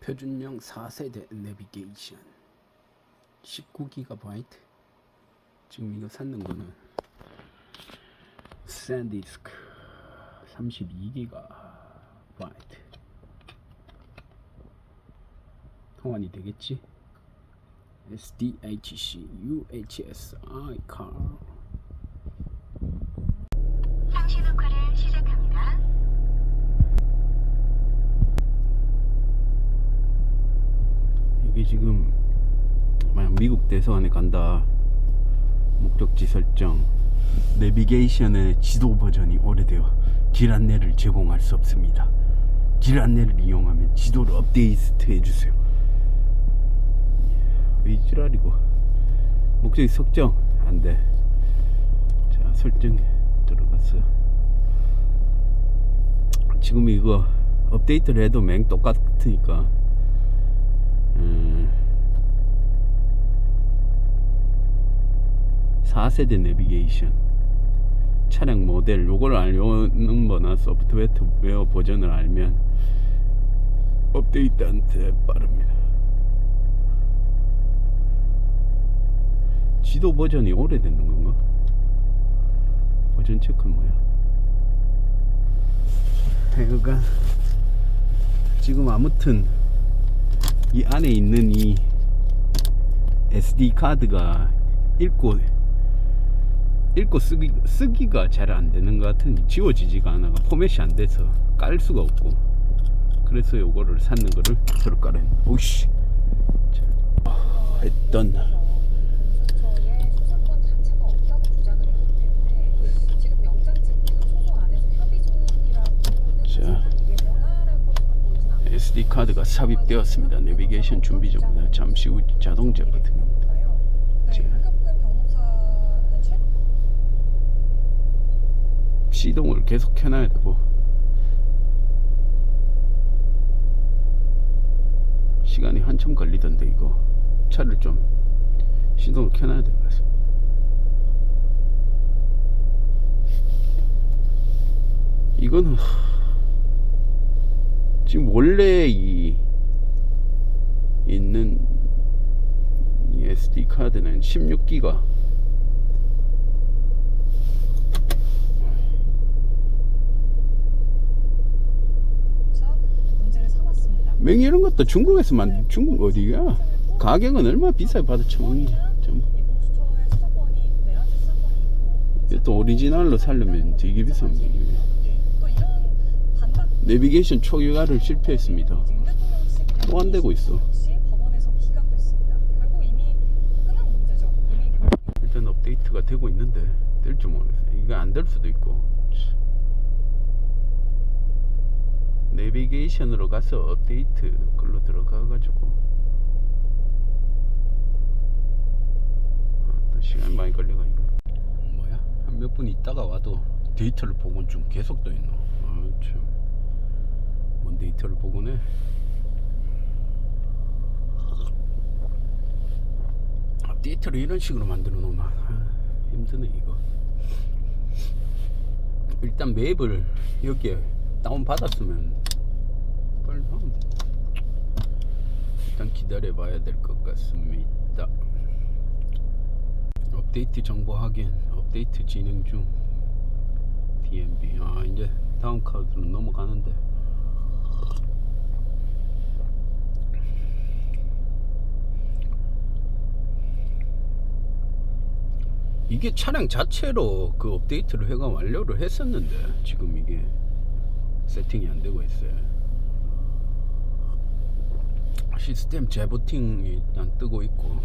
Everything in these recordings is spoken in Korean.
표준형 4세대 내비게이션. 19GB 지금 이거 샀는 거는 샌디스크 32GB 통환이 되겠지? SDHC UHSI car 상시 녹화를 시작합니다. 이게 지금 만약 미국 대서관에 간다. 목적지 설정. 내비게이션의 지도 버전이 오래되어 길 안내를 제공할 수 없습니다. 길 안내를 이용하면 지도를 업데이트 해주세요. 왜 이지랄이고. 목적지 설정. 안돼. 자 설정 들어갔어 지금 이거 업데이트를 해도 맹 똑같으니까 4세대 내비게이션 차량 모델 요걸 알려는 거나 소프트웨어 버전을 알면 업데이트한테 빠릅니다 지도 버전이 오래되는 건가? 버전 체크는 뭐야? 하여간 지금 아무튼 이 안에 있는 이 SD 카드가 읽고 읽고 쓰기, 쓰기가 잘 안 되는 것 같으니 지워지지가 않아 포맷이 안 돼서 깔 수가 없고. 그래서 요거를 샀는 거를 새로 깔아 오씨. 자, 아, 했던 자. SD 카드가 삽입되었습니다. 내비게이션 준비 중입니다. 잠시 후 자동차 버튼입니다. 네, 자. 시동을 계속 켜놔야 되고. 시간이 한참 걸리던데 이거. 차를 좀 시동을 켜놔야 될 것 같습니다. 이거는 지금 원래 이 있는 이 SD 카드는 16기가 자 문제를 삼았습니다. 맹 이런 것도 중국에서 만 중국 어디야? 가격은 얼마 비싸게 받아 이게 또 오리지널로 살려면 되게 비쌉니다. 또 내비게이션 초기화를 실패했습니다. 윤 대통령 측 또안 되고 있어. 일단 업데이트가 되고 있는데 될 줄 모르겠어요. 이거 안 될 수도 있고. 내비게이션으로 가서 업데이트 걸로 들어가 가지고 아, 또 시간 많이 걸려가 이거. 뭐야? 한 몇 분 있다가 와도 데이터를 복원 중 계속 떠 있노. 아 참. 뭔 데이터를 복원해? 업데이트를 이런 식으로 만들어 놓으면 아, 힘드네 이거. 일단 맵을 여기에 다운 받았으면 빨리 하면 돼. 일단 기다려 봐야 될 것 같습니다. 업데이트 정보 확인, 업데이트 진행 중. DMB. 아 이제 다음 카드로 넘어가는데. 이게 차량 자체로 그 업데이트를 해가 완료를 했었는데 지금 이게 세팅이 안 되고 있어요. 시스템 재부팅이 일단 뜨고 있고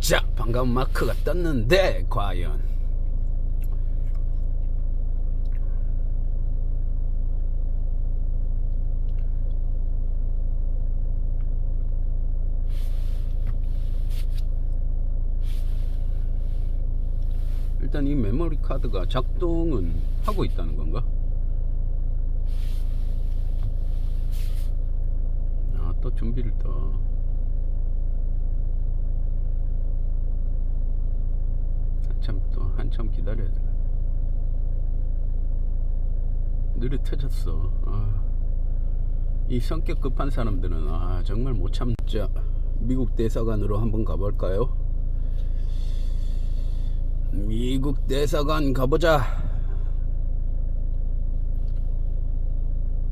자 반가운 마크가 떴는데 과연 일단 이 메모리 카드가 작동은 하고 있다는 건가? 또 준비를 또 한참 또 한참 기다려야 돼 느려 터졌어. 아, 이 성격 급한 사람들은 아 정말 못 참자 미국 대사관으로 한번 가볼까요? 미국 대사관 가보자.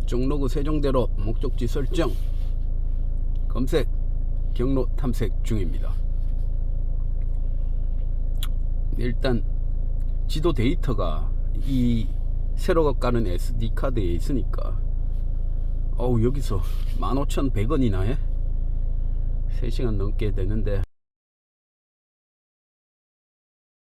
종로구 세종대로 목적지 설정. 검색 경로 탐색 중입니다. 일단 지도 데이터가 이 세로가 까는 SD카드에 있으니까. 어우 여기서 15,100원이나 해? 3시간 넘게 되는데